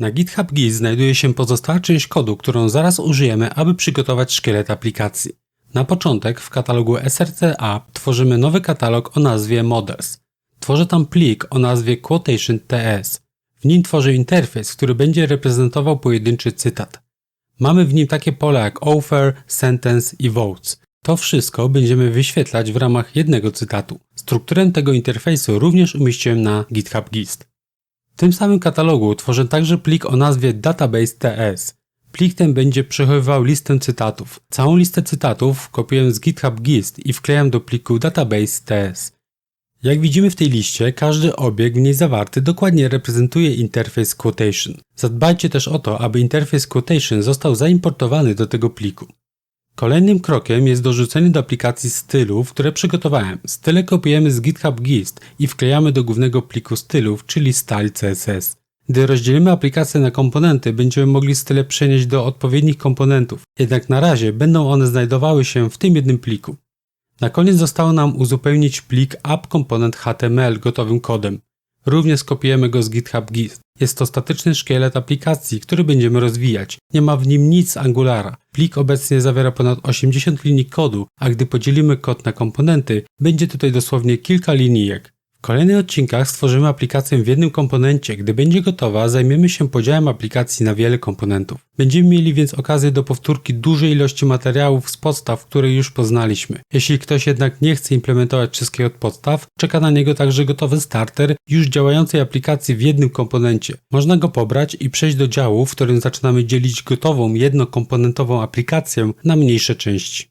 Na GitHub Git znajduje się pozostała część kodu, którą zaraz użyjemy, aby przygotować szkielet aplikacji. Na początek w katalogu src app tworzymy nowy katalog o nazwie models. Tworzę tam plik o nazwie quotation.ts. W nim tworzę interfejs, który będzie reprezentował pojedynczy cytat. Mamy w nim takie pola jak offer, sentence i votes. To wszystko będziemy wyświetlać w ramach jednego cytatu. Strukturę tego interfejsu również umieściłem na GitHub Gist. W tym samym katalogu tworzę także plik o nazwie database.ts. Plik ten będzie przechowywał listę cytatów. Całą listę cytatów kopiuję z GitHub Gist i wklejam do pliku database.ts. Jak widzimy w tej liście, każdy obiekt w niej zawarty dokładnie reprezentuje interfejs quotation. Zadbajcie też o to, aby interfejs quotation został zaimportowany do tego pliku. Kolejnym krokiem jest dorzucenie do aplikacji stylów, które przygotowałem. Style kopiujemy z GitHub Gist i wklejamy do głównego pliku stylów, czyli style CSS. Gdy rozdzielimy aplikację na komponenty, będziemy mogli style przenieść do odpowiednich komponentów, jednak na razie będą one znajdowały się w tym jednym pliku. Na koniec zostało nam uzupełnić plik app.component.html gotowym kodem. Również skopiujemy go z GitHub Git. Jest to statyczny szkielet aplikacji, który będziemy rozwijać. Nie ma w nim nic Angulara. Plik obecnie zawiera ponad 80 linii kodu, a gdy podzielimy kod na komponenty, będzie tutaj dosłownie kilka linijek. W kolejnych odcinkach stworzymy aplikację w jednym komponencie. Gdy będzie gotowa, zajmiemy się podziałem aplikacji na wiele komponentów. Będziemy mieli więc okazję do powtórki dużej ilości materiałów z podstaw, które już poznaliśmy. Jeśli ktoś jednak nie chce implementować wszystkiego od podstaw, czeka na niego także gotowy starter już działającej aplikacji w jednym komponencie. Można go pobrać i przejść do działu, w którym zaczynamy dzielić gotową jednokomponentową aplikację na mniejsze części.